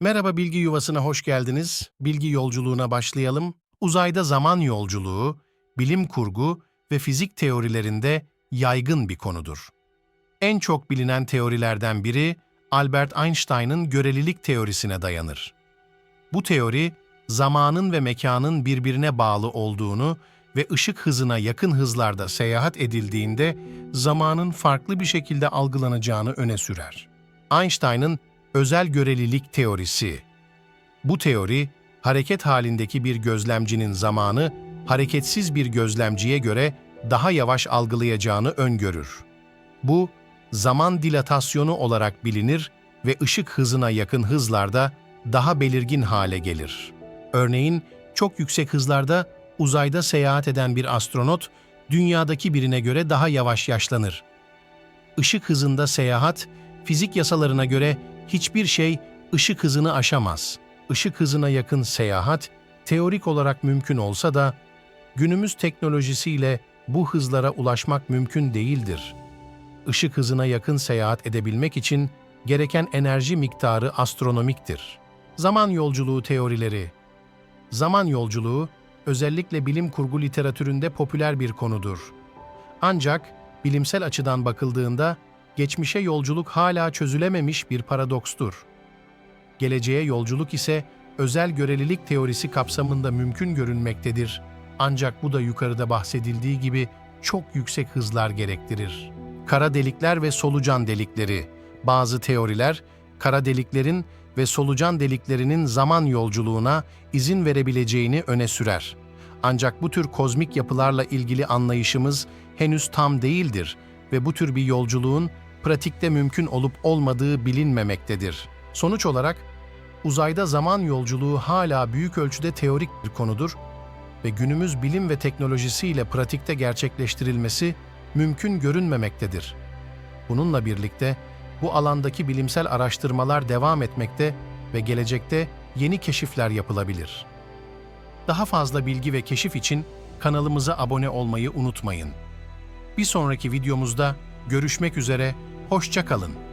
Merhaba bilgi yuvasına hoş geldiniz. Bilgi yolculuğuna başlayalım. Uzayda zaman yolculuğu, bilim kurgu ve fizik teorilerinde yaygın bir konudur. En çok bilinen teorilerden biri Albert Einstein'ın görelilik teorisine dayanır. Bu teori, zamanın ve mekanın birbirine bağlı olduğunu ve ışık hızına yakın hızlarda seyahat edildiğinde zamanın farklı bir şekilde algılanacağını öne sürer. Einstein'ın özel görelilik teorisi. Bu teori, hareket halindeki bir gözlemcinin zamanı hareketsiz bir gözlemciye göre daha yavaş algılayacağını öngörür. Bu, zaman dilatasyonu olarak bilinir ve ışık hızına yakın hızlarda daha belirgin hale gelir. Örneğin, çok yüksek hızlarda uzayda seyahat eden bir astronot, dünyadaki birine göre daha yavaş yaşlanır. Işık hızında seyahat, fizik yasalarına göre hiçbir şey ışık hızını aşamaz. Işık hızına yakın seyahat, teorik olarak mümkün olsa da, günümüz teknolojisiyle bu hızlara ulaşmak mümkün değildir. Işık hızına yakın seyahat edebilmek için gereken enerji miktarı astronomiktir. Zaman yolculuğu teorileri Zaman yolculuğu, özellikle bilim kurgu literatüründe popüler bir konudur. Ancak bilimsel açıdan bakıldığında geçmişe yolculuk hala çözülememiş bir paradokstur. Geleceğe yolculuk ise özel görelilik teorisi kapsamında mümkün görünmektedir. Ancak bu da yukarıda bahsedildiği gibi çok yüksek hızlar gerektirir. Kara delikler ve solucan delikleri. Bazı teoriler, kara deliklerin ve solucan deliklerinin zaman yolculuğuna izin verebileceğini öne sürer. Ancak bu tür kozmik yapılarla ilgili anlayışımız henüz tam değildir ve bu tür bir yolculuğun pratikte mümkün olup olmadığı bilinmemektedir. Sonuç olarak, uzayda zaman yolculuğu hala büyük ölçüde teorik bir konudur ve günümüz bilim ve teknolojisiyle pratikte gerçekleştirilmesi mümkün görünmemektedir. Bununla birlikte bu alandaki bilimsel araştırmalar devam etmekte ve gelecekte yeni keşifler yapılabilir. Daha fazla bilgi ve keşif için kanalımıza abone olmayı unutmayın. Bir sonraki videomuzda görüşmek üzere, hoşça kalın.